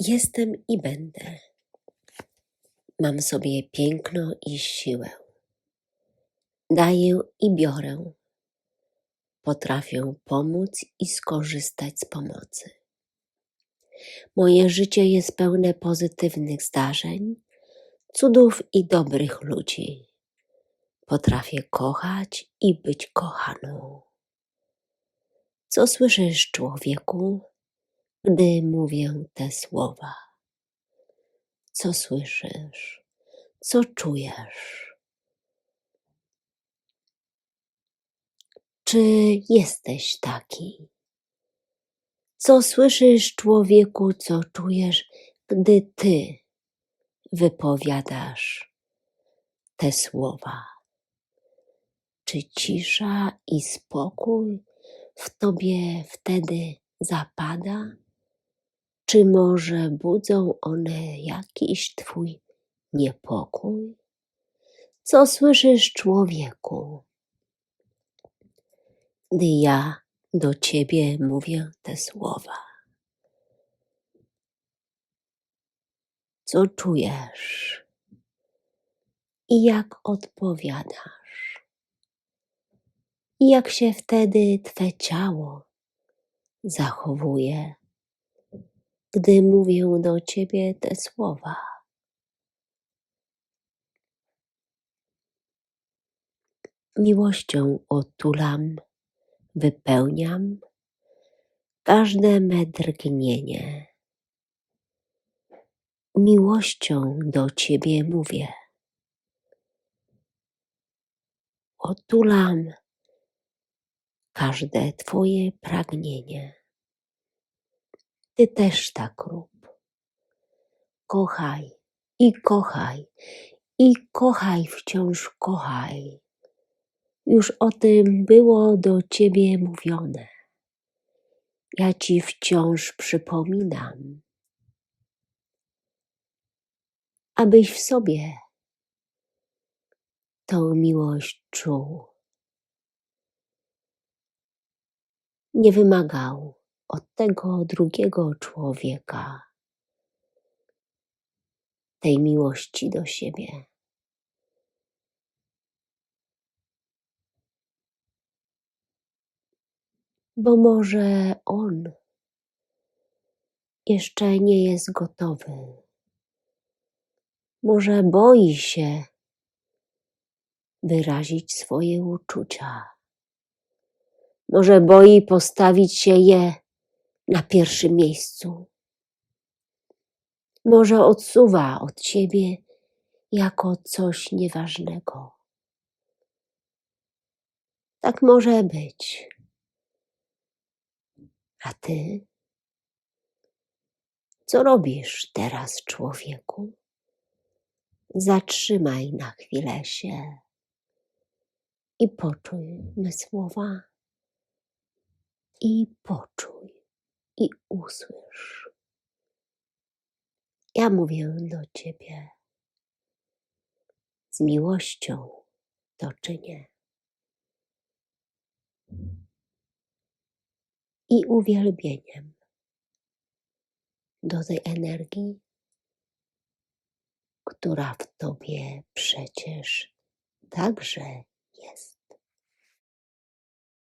Jestem i będę. Mam sobie piękno i siłę. Daję i biorę. Potrafię pomóc i skorzystać z pomocy. Moje życie jest pełne pozytywnych zdarzeń, cudów i dobrych ludzi. Potrafię kochać i być kochaną. Co słyszysz, człowieku, gdy mówię te słowa? Co słyszysz? Co czujesz? Czy jesteś taki? Co słyszysz, człowieku, co czujesz, gdy ty wypowiadasz te słowa? Czy cisza i spokój w tobie wtedy zapada? Czy może budzą one jakiś twój niepokój? Co słyszysz, człowieku, gdy ja do ciebie mówię te słowa? Co czujesz i jak odpowiadasz? I jak się wtedy twe ciało zachowuje, gdy mówię do ciebie te słowa? Miłością otulam, wypełniam każde me drgnienie. Miłością do ciebie mówię. Otulam każde twoje pragnienie. Ty też tak rób. Kochaj i kochaj i kochaj wciąż kochaj. Już o tym było do ciebie mówione. Ja ci wciąż przypominam, abyś w sobie tą miłość czuł. Nie wymagał od tego drugiego człowieka tej miłości do siebie. Bo może on jeszcze nie jest gotowy. Może boi się wyrazić swoje uczucia. Może boi postawić się je na pierwszym miejscu. Może odsuwa od ciebie jako coś nieważnego. Tak może być. A ty? Co robisz teraz, człowieku? Zatrzymaj na chwilę się i poczuj me słowa. I poczuj i usłysz. Ja mówię do ciebie z miłością to czynię. I uwielbieniem do tej energii, która w tobie przecież także jest.